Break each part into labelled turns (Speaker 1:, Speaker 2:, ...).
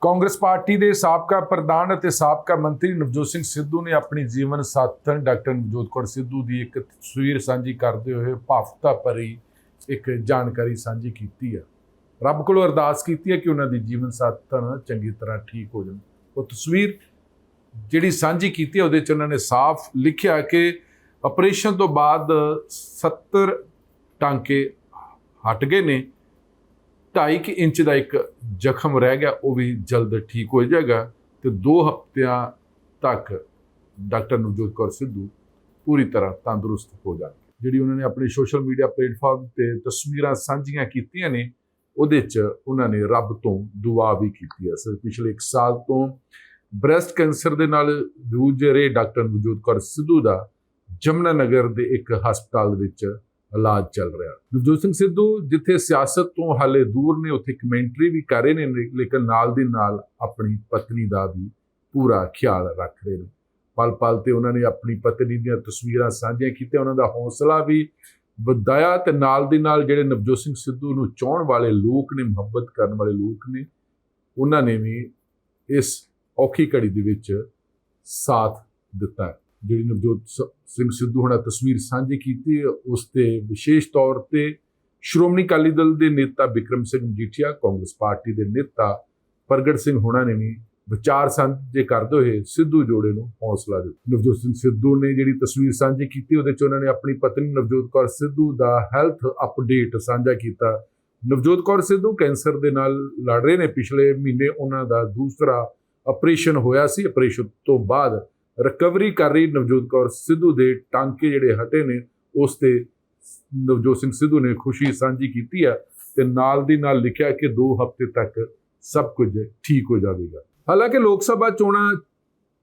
Speaker 1: Congress party ਦੇ ਸਾਬਕਾ ਪ੍ਰਧਾਨ ਅਤੇ ਸਾਬਕਾ ਮੰਤਰੀ ਨਵਜੋਤ ਸਿੰਘ ਸਿੱਧੂ ਨੇ ਆਪਣੀ ਜੀਵਨ ਸਾਥਣ ਡਾਕਟਰ ਨਵਜੋਤ ਕੌਰ ਸਿੱਧੂ ਦੀ ਇੱਕ ਤਸਵੀਰ ਸਾਂਝੀ ਕਰਦੇ ਹੋਏ ਭਾਵਤਾ ਭਰੀ ਇੱਕ ਜਾਣਕਾਰੀ ਸਾਂਝੀ ਕੀਤੀ ਹੈ। ਰੱਬ ਕੋਲੋਂ ਅਰਦਾਸ ਕੀਤੀ ਹੈ ਕਿ ਉਹਨਾਂ ਦੀ ਜੀਵਨ ਸਾਥਣ ਚੰਗੀ ਤਰ੍ਹਾਂ ਠੀਕ ਹੋ ਜਾਣ। ਉਹ ਤਸਵੀਰ ਜਿਹੜੀ ਸਾਂਝੀ ਕੀਤੀ ਹੈ, ਉਹਦੇ ਚ ਉਹਨਾਂ ਨੇ ਸਾਫ਼ ਲਿਖਿਆ ਕਿ ਆਪਰੇਸ਼ਨ ਤੋਂ ਬਾਅਦ 70 ਟਾਂਕੇ ਹਟ ਗਏ ਨੇ। 2.5 ਇੰਚ ਦਾ ਇੱਕ ਜ਼ਖਮ ਰਹਿ ਗਿਆ, ਉਹ ਵੀ ਜਲਦ ਠੀਕ ਹੋ ਜਾਏਗਾ ਤੇ 2 ਹਫ਼ਤਿਆਂ ਤੱਕ ਡਾਕਟਰ ਨਵਜੋਤ ਕੌਰ ਸਿੱਧੂ ਪੂਰੀ ਤਰ੍ਹਾਂ ਤੰਦਰੁਸਤ ਹੋ ਜਾਣਗੇ। ਜਿਹੜੀ ਉਹਨਾਂ ਨੇ ਆਪਣੇ ਸੋਸ਼ਲ ਮੀਡੀਆ ਪਲੇਟਫਾਰਮ ਤੇ ਤਸਵੀਰਾਂ ਸਾਂਝੀਆਂ ਕੀਤੀਆਂ ਨੇ, ਉਹਦੇ 'ਚ ਉਹਨਾਂ ਨੇ ਰੱਬ ਤੋਂ ਦੁਆ ਵੀ ਕੀਤੀ ਹੈ। ਸਰ, ਪਿਛਲੇ 1 ਸਾਲ ਤੋਂ ਬ੍ਰੈਸਟ ਕੈਂਸਰ ਦੇ ਨਾਲ ਜੂਝ ਰਹੇ ਡਾਕਟਰ ਨਵਜੋਤ ਕੌਰ ਸਿੱਧੂ ਦਾ ਜਮਨਾ ਨਗਰ ਦੇ ਇੱਕ ਹਸਪਤਾਲ ਵਿੱਚ ਇਲਾਜ ਚੱਲ ਰਿਹਾ। ਨਵਜੋਤ ਸਿੰਘ ਸਿੱਧੂ, ਜਿੱਥੇ ਸਿਆਸਤ ਤੋਂ ਹਾਲੇ ਦੂਰ ਨੇ, ਉੱਥੇ ਕਮੈਂਟਰੀ ਵੀ ਕਰ ਰਹੇ ਨੇ ਲੇਕਿਨ ਨਾਲ ਦੀ ਨਾਲ ਆਪਣੀ ਪਤਨੀ ਦਾ ਵੀ ਪੂਰਾ ਖਿਆਲ ਰੱਖ ਰਹੇ ਨੇ। ਪਲ ਪਲ ਤੇ ਉਹਨਾਂ ਨੇ ਆਪਣੀ ਪਤਨੀ ਦੀਆਂ ਤਸਵੀਰਾਂ ਸਾਂਝੀਆਂ ਕੀਤੀਆਂ, ਉਹਨਾਂ ਦਾ ਹੌਸਲਾ ਵੀ ਵਧਾਇਆ ਤੇ ਨਾਲ ਦੀ ਨਾਲ ਜਿਹੜੇ ਨਵਜੋਤ ਸਿੰਘ ਸਿੱਧੂ ਨੂੰ ਚਾਹਣ ਵਾਲੇ ਲੋਕ ਨੇ, ਮੁਹੱਬਤ ਕਰਨ ਵਾਲੇ ਲੋਕ ਨੇ, ਉਹਨਾਂ ਨੇ ਵੀ ਇਸ ਔਖੀ ਘੜੀ ਦੇ ਵਿੱਚ ਸਾਥ ਦਿੱਤਾ ਜਿਹੜੀ ਨਵਜੋਤ ਸ- ਸਿੰਘ ਸਿੱਧੂ ਹੁਣਾਂ ਤਸਵੀਰ ਸਾਂਝੀ ਕੀਤੀ, ਉਸ ਤੇ ਵਿਸ਼ੇਸ਼ ਤੌਰ ਤੇ ਸ਼੍ਰੋਮਣੀ ਅਕਾਲੀ ਦਲ ਦੇ ਨੇਤਾ ਵਿਕਰਮ ਸਿੰਘ ਮਜੀਠੀਆ, ਕਾਂਗਰਸ ਪਾਰਟੀ ਦੇ ਨੇਤਾ ਪ੍ਰਗਟ ਸਿੰਘ ਹੁਣਾਂ ਨੇ ਵੀ ਵਿਚਾਰ ਸਾਂਝੇ ਕਰਦੇ ਹੋਏ ਸਿੱਧੂ ਜੋੜੇ ਨੂੰ ਹੌਸਲਾ ਦਿੱਤਾ। ਨਵਜੋਤ ਸਿੰਘ ਸਿੱਧੂ ਨੇ ਜਿਹੜੀ ਤਸਵੀਰ ਸਾਂਝੀ ਕੀਤੀ, ਉਹਦੇ ਚ ਉਹਨਾਂ ਨੇ ਆਪਣੀ ਪਤਨੀ ਨਵਜੋਤ ਕੌਰ ਸਿੱਧੂ ਦਾ ਹੈਲਥ ਅਪਡੇਟ ਸਾਂਝਾ ਕੀਤਾ। ਨਵਜੋਤ ਕੌਰ ਸਿੱਧੂ ਕੈਂਸਰ ਦੇ ਨਾਲ ਲੜ ਰਹੇ ਨੇ, ਪਿਛਲੇ ਮਹੀਨੇ ਉਹਨਾਂ ਦਾ ਦੂਸਰਾ ਆਪਰੇਸ਼ਨ ਹੋਇਆ ਸੀ। ਆਪਰੇਸ਼ਨ ਤੋਂ ਬਾਅਦ ਰਿਕਵਰੀ ਕਰ ਰਹੀ ਨਵਜੋਤ ਕੌਰ ਸਿੱਧੂ ਦੇ ਟਾਂਕੇ ਜਿਹੜੇ ਹਟੇ ਨੇ, ਉਸ ਤੇ ਨਵਜੋਤ ਸਿੰਘ ਸਿੱਧੂ ਨੇ ਖੁਸ਼ੀ ਸਾਂਝੀ ਕੀਤੀ ਆ ਤੇ ਨਾਲ ਦੀ ਨਾਲ ਲਿਖਿਆ ਕਿ 2 ਹਫ਼ਤੇ ਤੱਕ ਸਭ ਕੁਝ ਠੀਕ ਹੋ ਜਾਵੇਗਾ। ਹਾਲਾਂਕਿ ਲੋਕ ਸਭਾ ਚੋਣਾਂ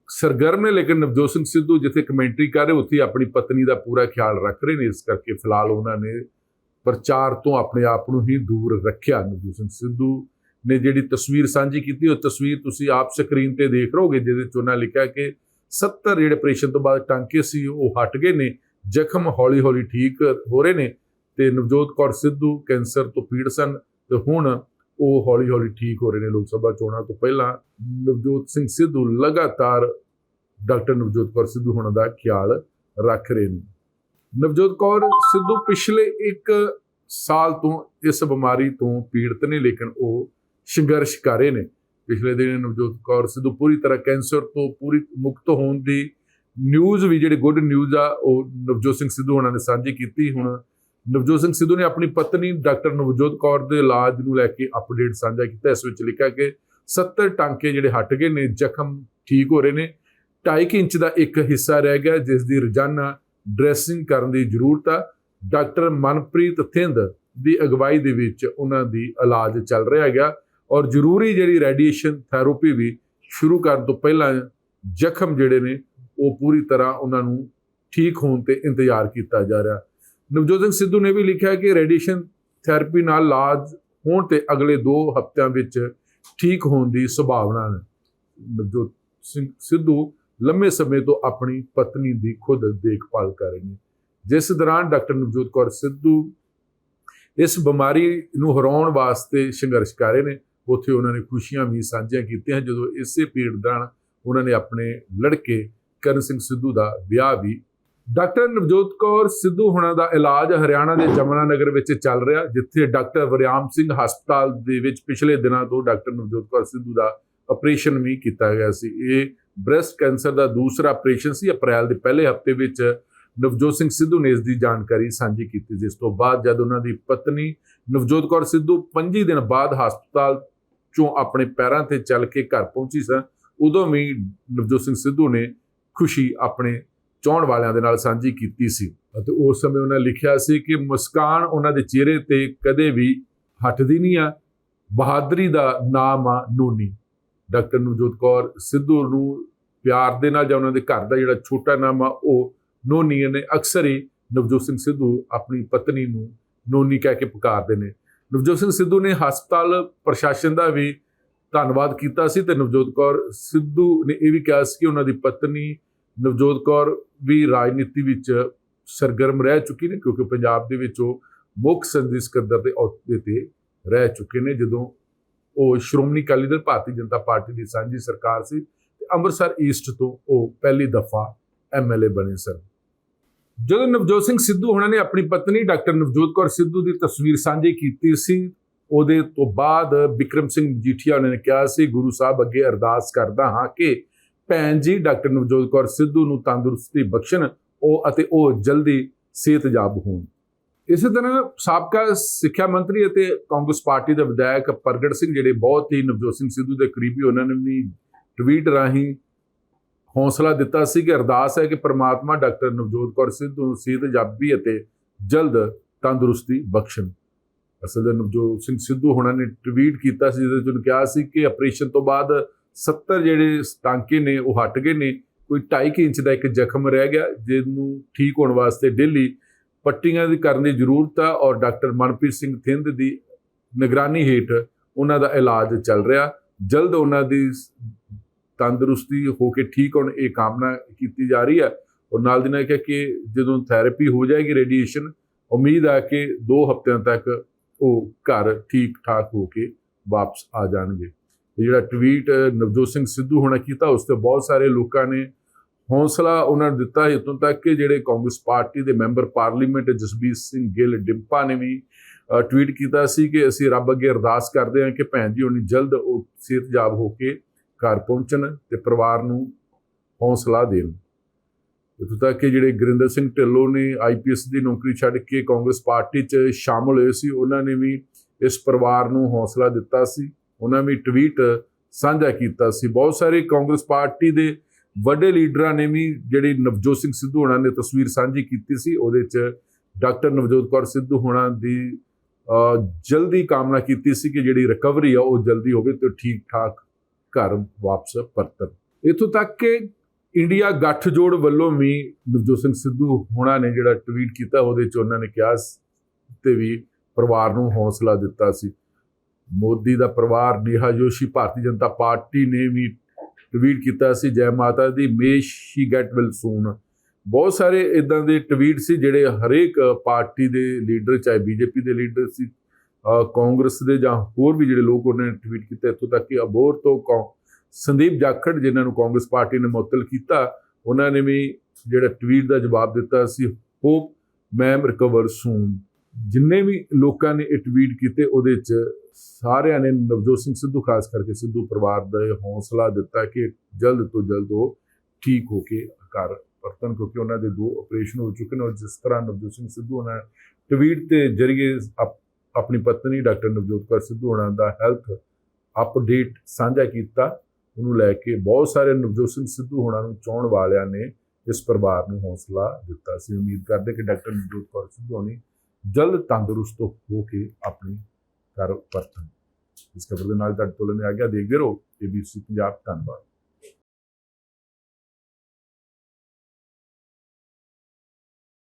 Speaker 1: ਸਰਗਰਮ ਨੇ, ਲੇਕਿਨ ਨਵਜੋਤ ਸਿੰਘ ਸਿੱਧੂ ਜਿੱਥੇ ਕਮੈਂਟਰੀ ਕਰ ਰਹੇ, ਉੱਥੇ ਆਪਣੀ ਪਤਨੀ ਦਾ ਪੂਰਾ ਖਿਆਲ ਰੱਖ ਰਹੇ ਨੇ। ਇਸ ਕਰਕੇ ਫਿਲਹਾਲ ਉਹਨਾਂ ਨੇ ਪ੍ਰਚਾਰ ਤੋਂ ਆਪਣੇ ਆਪ ਨੂੰ ਹੀ ਦੂਰ ਰੱਖਿਆ। ਨਵਜੋਤ ਸਿੰਘ ਸਿੱਧੂ ਨੇ ਜਿਹੜੀ ਤਸਵੀਰ ਸਾਂਝੀ ਕੀਤੀ, ਉਹ ਤਸਵੀਰ ਤੁਸੀਂ ਆਪ ਸਕਰੀਨ ਤੇ ਦੇਖ ਰਹੋਗੇ ਜਿਹਦੇ ਚ ਉਹਨਾਂ ਲਿਖਿਆ ਕਿ 70 ਜਿਹੜੇ ਆਪਰੇਸ਼ਨ ਤੋਂ ਬਾਅਦ ਟਾਂਕੇ ਸੀ, ਉਹ ਹਟ ਗਏ ਨੇ, ਜ਼ਖਮ ਹੌਲੀ-ਹੌਲੀ ਠੀਕ ਹੋ ਰਹੇ ਨੇ ਤੇ ਨਵਜੋਤ ਕੌਰ ਸਿੱਧੂ ਕੈਂਸਰ ਤੋਂ ਪੀੜਤ ਸਨ ਤੇ ਹੁਣ ਉਹ ਹੌਲੀ-ਹੌਲੀ ਠੀਕ ਹੋ ਰਹੇ ਨੇ ਲੋਕ ਸਭਾ ਚੋਣਾਂ ਤੋਂ ਪਹਿਲਾਂ। ਨਵਜੋਤ ਸਿੰਘ ਸਿੱਧੂ ਲਗਾਤਾਰ ਡਾਕਟਰ ਨਵਜੋਤ ਕੌਰ ਸਿੱਧੂ ਹੋਣ ਦਾ ਖਿਆਲ ਰੱਖ ਰਹੇ ਨੇ। ਨਵਜੋਤ ਕੌਰ ਸਿੱਧੂ ਪਿਛਲੇ 1 ਸਾਲ ਤੋਂ ਇਸ ਬਿਮਾਰੀ ਤੋਂ ਪੀੜਤ ਨੇ, ਲੇਕਿਨ ਉਹ ਸੰਘਰਸ਼ ਕਰ ਰਹੇ ਨੇ। ਪਿਛਲੇ ਦਿਨ ਨਵਜੋਤ ਕੌਰ ਸਿੱਧੂ ਪੂਰੀ ਤਰ੍ਹਾਂ ਕੈਂਸਰ ਤੋਂ ਪੂਰੀ ਮੁਕਤ ਹੋਣ ਦੀ ਨਿਊਜ਼ ਵੀ ਜਿਹੜੇ ਗੁੱਡ ਨਿਊਜ਼ ਆ, ਉਹ ਨਵਜੋਤ ਸਿੰਘ ਸਿੱਧੂ ਉਹਨਾਂ ਨੇ ਸਾਂਝੀ ਕੀਤੀ। ਹੁਣ ਨਵਜੋਤ ਸਿੰਘ ਸਿੱਧੂ ਨੇ ਆਪਣੀ ਪਤਨੀ ਡਾਕਟਰ ਨਵਜੋਤ ਕੌਰ ਦੇ ਇਲਾਜ ਨੂੰ ਲੈ ਕੇ ਅਪਡੇਟ ਸਾਂਝਾ ਕੀਤਾ। ਇਸ ਵਿੱਚ ਲਿਖਿਆ ਕਿ 70 ਟਾਂਕੇ ਜਿਹੜੇ ਹਟ ਗਏ ਨੇ, ਜ਼ਖਮ ਠੀਕ ਹੋ ਰਹੇ ਨੇ। 2.5 ਇੰਚ ਦਾ ਇੱਕ ਹਿੱਸਾ ਰਹਿ ਗਿਆ, ਜਿਸ ਦੀ ਰੋਜ਼ਾਨਾ ਡਰੈਸਿੰਗ ਕਰਨ ਦੀ ਜ਼ਰੂਰਤ ਆ। ਡਾਕਟਰ ਮਨਪ੍ਰੀਤ ਥਿੰਦ ਦੀ ਅਗਵਾਈ ਦੇ ਵਿੱਚ ਉਹਨਾਂ ਦੀ ਇਲਾਜ ਚੱਲ ਰਿਹਾ ਹੈਗਾ। ਔਰ ਜ਼ਰੂਰੀ ਜਿਹੜੀ ਰੇਡੀਏਸ਼ਨ ਥੈਰੇਪੀ ਵੀ ਸ਼ੁਰੂ ਕਰਨ ਤੋਂ ਪਹਿਲਾਂ ਜ਼ਖਮ ਜਿਹੜੇ ਨੇ, ਉਹ ਪੂਰੀ ਤਰ੍ਹਾਂ ਉਹਨਾਂ ਨੂੰ ਠੀਕ ਹੋਣ ਤੇ ਇੰਤਜ਼ਾਰ ਕੀਤਾ ਜਾ ਰਿਹਾ। ਨਵਜੋਤ ਸਿੰਘ ਸਿੱਧੂ ਨੇ ਵੀ ਲਿਖਿਆ ਕਿ ਰੇਡੀਏਸ਼ਨ ਥੈਰੇਪੀ ਨਾਲ ਇਲਾਜ ਹੋਣ ਤੇ ਅਗਲੇ 2 ਹਫ਼ਤਿਆਂ ਵਿੱਚ ਠੀਕ ਹੋਣ ਦੀ ਸੰਭਾਵਨਾ ਹੈ। ਨਵਜੋਤ ਸਿੰਘ ਸਿੱਧੂ ਲੰਮੇ ਸਮੇਂ ਤੋਂ ਆਪਣੀ ਪਤਨੀ ਦੀ ਖੁਦ ਦੇਖਭਾਲ ਕਰ ਰਹੇ ਨੇ। ਜਿਸ ਦੌਰਾਨ ਡਾਕਟਰ ਨਵਜੋਤ ਕੌਰ ਸਿੱਧੂ ਇਸ ਬਿਮਾਰੀ ਨੂੰ ਹਰਾਉਣ ਵਾਸਤੇ ਸੰਘਰਸ਼ ਕਰ ਰਹੇ ਨੇ। ਉੱਥੇ ਉਹਨਾਂ ਨੇ ਖੁਸ਼ੀਆਂ ਵੀ ਸਾਂਝੀਆਂ ਕੀਤੀਆਂ। ਜਦੋਂ ਇਸੇ ਪੀੜ ਦੌਰਾਨ ਉਹਨਾਂ ਨੇ ਆਪਣੇ ਲੜਕੇ ਕਰਨ ਸਿੰਘ ਸਿੱਧੂ ਦਾ ਵਿਆਹ ਵੀ ਡਾਕਟਰ ਨਵਜੋਤ ਕੌਰ ਸਿੱਧੂ ਹੁਣਾਂ ਦਾ ਇਲਾਜ ਹਰਿਆਣਾ ਦੇ ਜਮਨਾ ਨਗਰ ਵਿੱਚ ਚੱਲ ਰਿਹਾ, ਜਿੱਥੇ ਡਾਕਟਰ ਵਰਿਆਮ ਸਿੰਘ ਹਸਪਤਾਲ ਦੇ ਵਿੱਚ ਪਿਛਲੇ ਦਿਨਾਂ ਤੋਂ ਡਾਕਟਰ ਨਵਜੋਤ ਕੌਰ ਸਿੱਧੂ ਦਾ ਆਪਰੇਸ਼ਨ ਵੀ ਕੀਤਾ ਗਿਆ ਸੀ। ਇਹ ਬ੍ਰੈਸਟ ਕੈਂਸਰ ਦਾ ਦੂਸਰਾ ਆਪਰੇਸ਼ਨ ਸੀ। ਅਪ੍ਰੈਲ ਦੇ ਪਹਿਲੇ ਹਫ਼ਤੇ ਵਿੱਚ ਨਵਜੋਤ ਸਿੰਘ ਸਿੱਧੂ ਨੇ ਇਸ ਦੀ ਜਾਣਕਾਰੀ ਸਾਂਝੀ ਕੀਤੀ, ਜਿਸ ਤੋਂ ਬਾਅਦ ਜਦ ਉਹਨਾਂ ਦੀ ਪਤਨੀ ਨਵਜੋਤ ਕੌਰ ਸਿੱਧੂ 25 ਦਿਨ ਬਾਅਦ ਹਸਪਤਾਲ ਚੋਂ ਆਪਣੇ ਪੈਰਾਂ ਤੇ ਚੱਲ ਕੇ ਘਰ ਪਹੁੰਚੀ ਸਨ ਉਦੋਂ ਵੀ ਨਵਜੋਤ ਸਿੰਘ ਸਿੱਧੂ ਨੇ ਖੁਸ਼ੀ ਆਪਣੇ ਚਾਹਣ ਵਾਲਿਆਂ ਦੇ ਨਾਲ ਸਾਂਝੀ ਕੀਤੀ ਸੀ। ਅਤੇ ਉਸ ਸਮੇਂ ਉਹਨਾਂ ਲਿਖਿਆ ਸੀ ਕਿ ਮੁਸਕਾਨ ਉਹਨਾਂ ਦੇ ਚਿਹਰੇ ਤੇ ਕਦੇ ਵੀ ਹਟਦੀ ਨਹੀਂ ਆ। ਬਹਾਦਰੀ ਦਾ ਨਾਮ ਆ ਨੂਨੀ। ਡਾਕਟਰ ਨਵਜੋਤ ਕੌਰ ਸਿੱਧੂ ਨੂੰ ਪਿਆਰ ਦੇ ਨਾਲ ਜਾਂ ਉਹਨਾਂ ਦੇ ਘਰ ਦਾ ਜਿਹੜਾ ਛੋਟਾ ਨਾਮ ਆ, ਉਹ ਨੋਨੀ ਨੇ ਅਕਸਰ ਹੀ ਨਵਜੋਤ ਸਿੰਘ ਸਿੱਧੂ ਆਪਣੀ ਪਤਨੀ ਨੂੰ ਨੋਨੀ ਕਹਿ ਕੇ ਪੁਕਾਰਦੇ ਨੇ। ਨਵਜੋਤ ਸਿੰਘ ਸਿੱਧੂ ਨੇ ਹਸਪਤਾਲ ਪ੍ਰਸ਼ਾਸਨ ਦਾ ਵੀ ਧੰਨਵਾਦ ਕੀਤਾ ਸੀ ਤੇ ਨਵਜੋਤ ਕੌਰ ਸਿੱਧੂ ਨੇ ਇਹ ਵੀ ਕਿਹਾ ਸੀ ਕਿ ਉਹਨਾਂ ਦੀ ਪਤਨੀ ਨਵਜੋਤ ਕੌਰ ਵੀ ਰਾਜਨੀਤੀ ਵਿੱਚ ਸਰਗਰਮ ਰਹਿ ਚੁੱਕੀ ਨੇ, ਕਿਉਂਕਿ ਪੰਜਾਬ ਦੇ ਵਿੱਚ ਉਹ ਮੁੱਖ ਸੰਦੀ ਸਕੱਤਰ ਦੇ ਅਹੁਦੇ ਤੇ ਰਹਿ ਚੁੱਕੇ ਨੇ, ਜਦੋਂ ਉਹ ਸ਼੍ਰੋਮਣੀ ਅਕਾਲੀ ਦਲ ਭਾਰਤੀ ਜਨਤਾ ਪਾਰਟੀ ਦੀ ਸਾਂਝੀ ਸਰਕਾਰ ਸੀ ਤੇ ਅੰਮ੍ਰਿਤਸਰ ਈਸਟ ਤੋਂ ਉਹ ਪਹਿਲੀ ਦਫਾ ਐਮਐਲਏ ਬਣੇ ਸਨ। ਜਦੋਂ ਨਵਜੋਤ ਸਿੰਘ ਸਿੱਧੂ ਉਹਨਾਂ ਨੇ ਆਪਣੀ ਪਤਨੀ ਡਾਕਟਰ ਨਵਜੋਤ ਕੌਰ ਸਿੱਧੂ ਦੀ ਤਸਵੀਰ ਸਾਂਝੀ ਕੀਤੀ ਸੀ, ਉਹਦੇ ਤੋਂ ਬਾਅਦ ਵਿਕਰਮ ਸਿੰਘ ਮਜੀਠੀਆ ਉਹਨਾਂ ਨੇ ਕਿਹਾ ਸੀ, ਗੁਰੂ ਸਾਹਿਬ ਅੱਗੇ ਅਰਦਾਸ ਕਰਦਾ ਹਾਂ ਕਿ ਭੈਣ ਜੀ, ਡਾਕਟਰ ਨਵਜੋਤ ਕੌਰ ਸਿੱਧੂ ਨੂੰ ਤੰਦਰੁਸਤੀ ਬਖਸ਼ਣ, ਉਹ ਅਤੇ ਉਹ ਜਲਦੀ ਸਿਹਤਯਾਬ ਹੋਣ। ਇਸੇ ਤਰ੍ਹਾਂ ਸਾਬਕਾ ਸਿੱਖਿਆ ਮੰਤਰੀ ਅਤੇ ਕਾਂਗਰਸ ਪਾਰਟੀ ਦੇ ਵਿਧਾਇਕ ਪ੍ਰਗਟ ਸਿੰਘ, ਜਿਹੜੇ ਬਹੁਤ ਹੀ ਨਵਜੋਤ ਸਿੰਘ ਸਿੱਧੂ ਦੇ ਕਰੀਬੀ, ਉਹਨਾਂ ਨੇ ਵੀ ਟਵੀਟ ਰਾਹੀਂ ਹੌਸਲਾ ਦਿੱਤਾ ਸੀ ਕਿ ਅਰਦਾਸ ਹੈ ਕਿ ਪ੍ਰਮਾਤਮਾ ਡਾਕਟਰ ਨਵਜੋਤ ਕੌਰ ਸਿੱਧੂ ਨੂੰ ਸਿਹਤਯਾਬੀ ਅਤੇ ਜਲਦ ਤੰਦਰੁਸਤੀ ਬਖਸ਼ਣ। ਅਸਲ ਵਿੱਚ ਨਵਜੋਤ ਸਿੰਘ ਸਿੱਧੂ ਹੁਣਾਂ ਨੇ ਟਵੀਟ ਕੀਤਾ ਸੀ, ਜਿਹਦੇ ਵਿੱਚ ਉਹਨੇ ਕਿਹਾ ਸੀ ਕਿ ਆਪਰੇਸ਼ਨ ਤੋਂ ਬਾਅਦ 70 ਜਿਹੜੇ ਟਾਂਕੇ ਨੇ, ਉਹ ਹਟ ਗਏ ਨੇ। ਕੋਈ 2.5 ਇੰਚ ਦਾ ਇੱਕ ਜ਼ਖਮ ਰਹਿ ਗਿਆ, ਜਿਹਨੂੰ ਠੀਕ ਹੋਣ ਵਾਸਤੇ ਡੇਲੀ ਪੱਟੀਆਂ ਦੀ ਕਰਨ ਦੀ ਜ਼ਰੂਰਤ ਆ ਔਰ ਡਾਕਟਰ ਮਨਪ੍ਰੀਤ ਸਿੰਘ ਥਿੰਦ ਦੀ ਨਿਗਰਾਨੀ ਹੇਠ ਉਹਨਾਂ ਦਾ ਇਲਾਜ ਚੱਲ ਰਿਹਾ। ਜਲਦ ਉਹਨਾਂ ਦੀ ਤੰਦਰੁਸਤੀ ਹੋ ਕੇ ਠੀਕ ਹੋਣ, ਇਹ ਕਾਮਨਾ ਕੀਤੀ ਜਾ ਰਹੀ ਹੈ। ਔਰ ਨਾਲ ਦੀ ਨਾਲ ਕਿਹਾ ਕਿ ਜਦੋਂ ਥੈਰੇਪੀ ਹੋ ਜਾਏਗੀ ਰੇਡੀਏਸ਼ਨ ਉਮੀਦ ਆ ਕਿ 2 ਹਫ਼ਤਿਆਂ ਤੱਕ ਉਹ ਘਰ ਠੀਕ ਠਾਕ ਹੋ ਕੇ ਵਾਪਸ ਆ ਜਾਣਗੇ। ਜਿਹੜਾ ਟਵੀਟ ਨਵਜੋਤ ਸਿੰਘ ਸਿੱਧੂ ਹੋਣਾ ਕੀਤਾ, ਉਸ ਤੇ ਬਹੁਤ ਸਾਰੇ ਲੋਕਾਂ ਨੇ ਹੌਸਲਾ ਉਹਨਾਂ ਨੂੰ ਦਿੱਤਾ ਇਤੋਂ ਤੱਕ ਕਿ ਜਿਹੜੇ ਕਾਂਗਰਸ ਪਾਰਟੀ ਦੇ ਮੈਂਬਰ ਪਾਰਲੀਮੈਂਟ ਜਸਬੀਰ ਸਿੰਘ ਗਿੱਲ, ਡਿੰਪਾ ਨੇ ਵੀ ਟਵੀਟ ਕੀਤਾ ਸੀ ਕਿ ਅਸੀਂ ਰੱਬ ਅੱਗੇ ਅਰਦਾਸ ਕਰਦੇ ਹਾਂ ਕਿ ਭੈਣ ਜੀ ਹੁਣੀ ਜਲਦ ਉਹ ਸਿਹਤਯਾਬ ਹੋ ਕੇ ਘਰ ਪਹੁੰਚਣ ਤੇ ਪਰਿਵਾਰ ਨੂੰ ਹੌਸਲਾ ਦੇਣ। ਇਤੋਂ ਤੱਕ ਕਿ ਜਿਹੜੇ ਗੁਰਿੰਦਰ ਸਿੰਘ ਢਿੱਲੋਂ ਨੇ ਆਈਪੀਐਸ ਦੀ ਨੌਕਰੀ ਛੱਡ ਕੇ ਕਾਂਗਰਸ ਪਾਰਟੀ 'ਚ ਸ਼ਾਮਲ ਹੋਏ ਸੀ, ਉਹਨਾਂ ਨੇ ਵੀ ਇਸ ਪਰਿਵਾਰ ਨੂੰ ਹੌਸਲਾ ਦਿੱਤਾ ਸੀ। ਉਹਨਾਂ ਵੀ ਟਵੀਟ ਸਾਂਝਾ ਕੀਤਾ ਸੀ। ਬਹੁਤ ਸਾਰੇ ਕਾਂਗਰਸ ਪਾਰਟੀ ਦੇ ਵੱਡੇ ਲੀਡਰਾਂ ਨੇ ਵੀ ਜਿਹੜੀ ਨਵਜੋਤ ਸਿੰਘ ਸਿੱਧੂ ਹੋਣਾ ਨੇ ਤਸਵੀਰ ਸਾਂਝੀ ਕੀਤੀ ਸੀ, ਉਹਦੇ 'ਚ ਡਾਕਟਰ ਨਵਜੋਤ ਕੌਰ ਸਿੱਧੂ ਹੋਣਾ ਦੀ ਜਲਦੀ ਕਾਮਨਾ ਕੀਤੀ ਸੀ ਕਿ ਜਿਹੜੀ ਰਿਕਵਰੀ ਆ ਉਹ ਜਲਦੀ ਹੋਵੇ ਤੇ ਠੀਕ ਠਾਕ ਘਰ ਵਾਪਸ ਪਰਤਣ। ਇਥੋਂ ਤੱਕ ਕਿ ਇੰਡੀਆ ਗੱਠਜੋੜ ਵੱਲੋਂ ਵੀ ਨਵਜੋਤ ਸਿੰਘ ਸਿੱਧੂ ਹੋਣਾ ਨੇ ਜਿਹੜਾ ਟਵੀਟ ਕੀਤਾ, ਉਹਦੇ 'ਚ ਉਹਨਾਂ ਨੇ ਕਿਹਾ ਤੇ ਵੀ ਪਰਿਵਾਰ ਨੂੰ ਹੌਸਲਾ ਦਿੱਤਾ ਸੀ। ਮੋਦੀ ਦਾ ਪਰਿਵਾਰ ਨੇਹਾ ਜੋਸ਼ੀ, ਭਾਰਤੀ ਜਨਤਾ ਪਾਰਟੀ ਨੇ ਵੀ ਟਵੀਟ ਕੀਤਾ ਸੀ, ਜੈ ਮਾਤਾ ਦੀ may she get well soon. ਬਹੁਤ ਸਾਰੇ ਇਦਾਂ ਦੇ ਟਵੀਟ ਸੀ ਜਿਹੜੇ ਹਰੇਕ ਪਾਰਟੀ ਦੇ ਲੀਡਰ, ਚਾਹੇ ਬੀਜੇਪੀ ਦੇ ਲੀਡਰ ਸੀ ਕਾਂਗਰਸ ਦੇ ਜਾਂ ਹੋਰ ਵੀ ਜਿਹੜੇ ਲੋਕ ਉਹਨਾਂ ਨੇ ਟਵੀਟ ਕੀਤਾ ਇੱਥੋਂ ਤੱਕ ਕਿ ਅਬੋਰ ਤੋਂ ਸੰਦੀਪ ਜਾਖੜ ਜਿਨ੍ਹਾਂ ਨੂੰ ਕਾਂਗਰਸ ਪਾਰਟੀ ਨੇ ਮੁਅੱਤਲ ਕੀਤਾ, ਉਹਨਾਂ ਨੇ ਵੀ ਜਿਹੜਾ ਟਵੀਟ ਦਾ ਜਵਾਬ ਦਿੱਤਾ ਸੀ ਹੋਪ ਮੈਮ ਰਿਕਵਰ ਸੂਨ ਜਿੰਨੇ ਵੀ ਲੋਕਾਂ ਨੇ ਇਹ ਟਵੀਟ ਕੀਤੇ, ਉਹਦੇ 'ਚ ਸਾਰਿਆਂ ਨੇ ਨਵਜੋਤ ਸਿੰਘ ਸਿੱਧੂ, ਖਾਸ ਕਰਕੇ ਸਿੱਧੂ ਪਰਿਵਾਰ ਦਾ ਹੌਸਲਾ ਦਿੱਤਾ ਕਿ ਜਲਦ ਤੋਂ ਜਲਦ ਉਹ ਠੀਕ ਹੋ ਕੇ ਘਰ ਪਰਤਨ ਕਿਉਂਕਿ ਉਹਨਾਂ ਦੇ ਦੋ ਆਪਰੇਸ਼ਨ ਹੋ ਚੁੱਕੇ ਨੇ ਔਰ ਜਿਸ ਤਰ੍ਹਾਂ ਨਵਜੋਤ ਸਿੰਘ ਸਿੱਧੂ ਉਹਨਾਂ ਟਵੀਟ ਦੇ ਜ਼ਰੀਏ ਆਪਣੀ ਪਤਨੀ ਡਾਕਟਰ ਨਵਜੋਤ ਕੌਰ ਸਿੱਧੂ ਹੋਣਾ ਦਾ ਹੈਲਥ ਅਪਡੇਟ ਸਾਂਝਾ ਕੀਤਾ, ਉਹਨੂੰ ਲੈ ਕੇ ਬਹੁਤ ਸਾਰੇ ਨਵਜੋਤ ਸਿੰਘ ਸਿੱਧੂ ਹੋਣਾ ਨੂੰ ਚਾਹਣ ਵਾਲਿਆਂ ਨੇ ਇਸ ਪਰਿਵਾਰ ਨੂੰ ਹੌਸਲਾ ਦਿੱਤਾ ਸੀ। ਉਮੀਦ ਕਰਦੇ ਕਿ ਡਾਕਟਰ ਨਵਜੋਤ ਕੌਰ ਸਿੱਧੂ ਹੋਣੀ ਜਲਦ ਤੰਦਰੁਸਤ ਹੋ ਕੇ ਆਪਣੀ ਘਰ ਪਰਤਣ। ਇਸ ਖਬਰ ਦੇ ਨਾਲ ਤੁਹਾਡੇ ਕੋਲ ਮੈਂ ਆ ਗਿਆ। ਦੇਖਦੇ ਰਹੋ ਏਬੀਸੀ ਪੰਜਾਬ। ਧੰਨਵਾਦ।